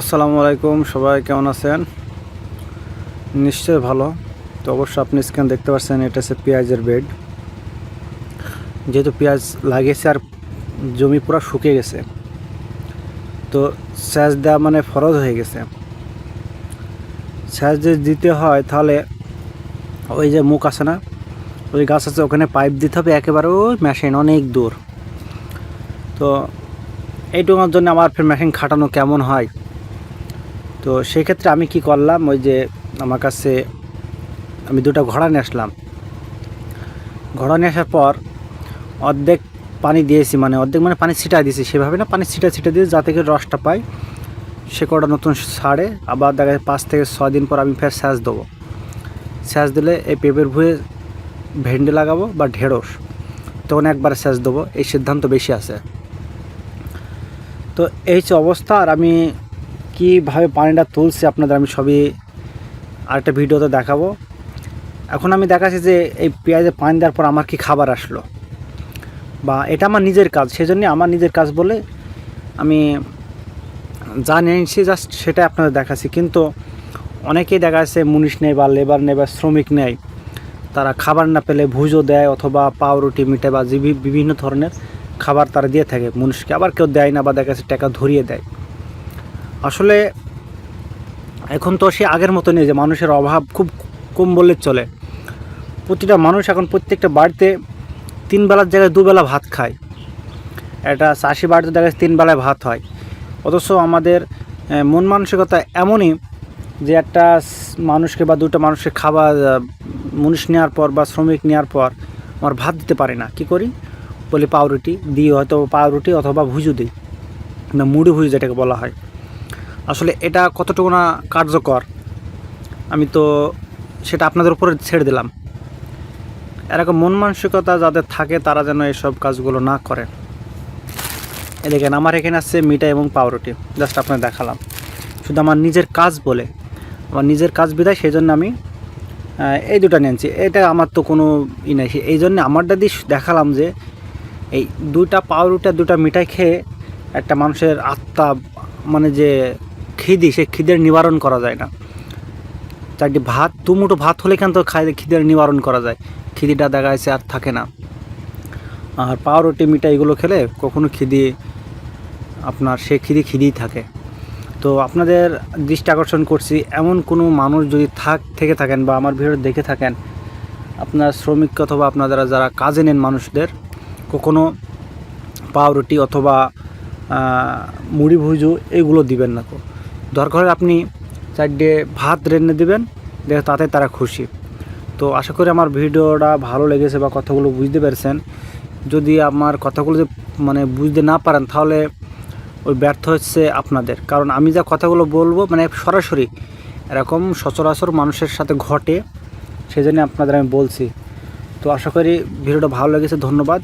আসসালামু আলাইকুম, সবাই কেমন আছেন? নিশ্চয়ই ভালো। তো অবশ্যই আপনি স্ক্যান দেখতে পাচ্ছেন, এটা হচ্ছে পেঁয়াজের বেড। যেহেতু পেঁয়াজ লাগিয়েছে আর জমি পুরো শুকিয়ে গেছে, তো সেচ দেওয়া মানে ফরজ হয়ে গেছে। সেচ যদি দিতে হয় তাহলে ওই যে মুখ আছে না, ওই গাছ আছে, ওখানে পাইপ দিতে হবে একেবারে ওই মেশিন, অনেক দূর। তো এইটুকুর জন্য আমার ফের মেশিন খাটানো কেমন হয়? তো সেই ক্ষেত্রে আমি কি করলাম, ওই যে আমার কাছে আমি দুটো ঘোড়া নিয়ে আসলাম। ঘোড়া নিয়ে আসার পর অর্ধেক পানি দিয়েছি মানে অর্ধেক মানে পানি ছিটা দিয়েছি। সেভাবে না পানি ছিটা ছিটা দিয়ে যাতে করে রসটা পাই, সে কটা নতুন সারে আবার দেখা যায় পাঁচ থেকে ছয় দিন পর আমি ফের স্যাঁচ দেবো। স্যাঁচ দিলে এই পেঁপের ভুয়ে ভেন্ডি লাগাবো বা ঢেঁড়স, তখন একবার স্যাঁচ দেবো, এই সিদ্ধান্ত বেশি আছে। তো এই হচ্ছে অবস্থা, আর আমি কীভাবে পানিটা তুলছে আপনাদের আমি সবই আরেকটা ভিডিওতে দেখাবো। এখন আমি দেখাচ্ছি যে এই পেঁয়াজে পানি দেওয়ার পর আমার কি খাবার আসলো বা এটা আমার নিজের কাজ সেই জন্য আমার নিজের কাজ বলে আমি যা নিয়েছি জাস্ট সেটা আপনাদের দেখাচ্ছি। কিন্তু অনেকেই দেখা যাচ্ছে মুনিশ নেই বা লেবার নেই বা শ্রমিক নেই তারা খাবার না পেলে ভুজও দেয় অথবা পাউরুটি মিঠাই বা বিভিন্ন ধরনের খাবার তারা দিয়ে থাকে মানুষকে আবার কেউ দেয় না বা দেখা যাচ্ছে টাকা ধরিয়ে দেয়। আসলে এখন তো সে আগের মতো নেই যে মানুষের অভাব খুব কম বললে চলে। প্রতিটা মানুষ এখন প্রত্যেকটা বাড়িতে তিন বেলার জায়গায় দুবেলা ভাত খায়। একটা চাষি বাড়িতে দেখা তিন বেলায় ভাত হয়। অথচ আমাদের মন মানসিকতা এমনই যে একটা মানুষকে বা দুটো মানুষকে খাবার মুনিশ নেওয়ার পর বা শ্রমিক নেওয়ার পর আমার ভাত দিতে পারি না। কি করি? বলি পাউরুটি, দিই, হয়তো পাউরুটি অথবা ভুজু দিই। না, মুড়ি ভুজু যেটাকে বলা হয়। আসলে এটা কতটুকু না কার্যকর, আমি তো সেটা আপনাদের উপরে ছেড়ে দিলাম। এরকম মন মানসিকতা যাদের থাকে, তারা যেন এসব কাজগুলো না করে এ দেখেন, আমার এখানে আছে মিঠাই এবং পাউরুটি, জাস্ট আপনাকে দেখালাম। শুধু আমার নিজের কাজ বলে, আমার নিজের কাজ বিদায় সেই জন্য আমি এই দুটো নিয়েছি এটা আমার তো কোনো ই নাই, এই জন্য আমারটা দিয়ে দেখালাম যে এই পাউরুটি আর দুটা মিঠাই খেয়ে একটা মানুষের আত্মা মানে যে খিদি সে খিদের নিবারণ করা যায় না। চারটি ভাত, দু মুঠো ভাত হলে কেন তো খাই খিদের নিবারণ করা যায়। খিদিটা দেখা যাচ্ছে আর থাকে না। আর পাউরুটি, মিঠাই এগুলো খেলে কখনো খিদি, আপনার সে খিদি খিদিই থাকে। তো আপনাদের দৃষ্টি আকর্ষণ করছি, এমন কোনো মানুষ যদি থাক, থেকে থাকেন বা আমার ভিডিও দেখে থাকেন, আপনার শ্রমিক অথবা আপনারা যারা কাজে নেন মানুষদের, কখনো পাউরুটি অথবা মুড়ি ভুজু এগুলো দিবেন না তো দরকার আপনি চারটে ভাত রেনে দেবেন দেখে তাতে তারা খুশি। তো আশা করি আমার ভিডিওটা ভালো লেগেছে বা কথাগুলো বুঝতে পেরেছেন। যদি আমার কথাগুলো মানে বুঝতে না পারেন, তাহলে ওই ব্যর্থ হচ্ছে আপনাদের। কারণ আমি যা কথাগুলো বলব মানে সরাসরি এরকম সচরাচর মানুষের সাথে ঘটে সেই জন্য আপনাদের আমি বলছি। তো আশা করি ভিডিওটা ভালো লেগেছে, ধন্যবাদ।